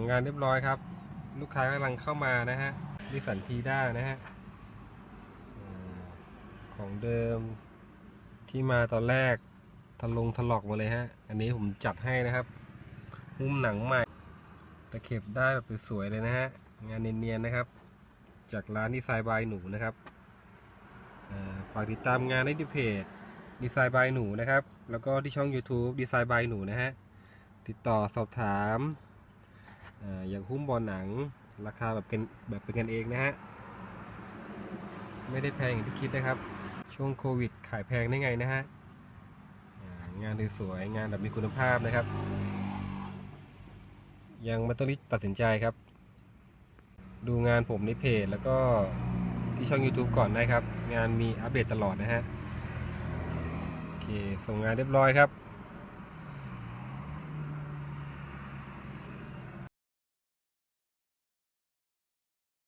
งงานเรียบร้อยครับ ลูกค้ากำลังเข้ามานะฮะนิสันทีด้านะฮะของเดิมที่มาตอนแรกทะลงถลอกหมาเลยฮะ อันนี้ผมจัดให้นะครับหุ้มหนังใหม่ ตะเข็บได้แบบสวยๆเลยนะฮะ งานเนียนๆนะครับ จากร้านดีไซน์บายหนูนะครับฝากติดตามงานได้ที่เพจดีไซน์บายหนูนะครับ แล้วก็ที่ช่อง YouTube ดีไซน์บายหนูนะฮะ ติดต่อสอบถามออย่างหุ้มบอลหนังราคาแบบเป็นแบบเป็นกันเองนะฮะ ไม่ได้แพงอย่างที่คิดนะครับ ช่วงโควิดขายแพงได้ไงนะฮะอ่างานสวยๆงานแบบมีคุณภาพนะครับ ยังไม่ต้องรีบตัดสินใจครับ ดูงานผมในเพจแล้วก็ที่ช่อง YouTube ก่อนได้ครับ งานมีอัปเดตตลอดนะฮะ โอเค ส่งงานเรียบร้อยครับ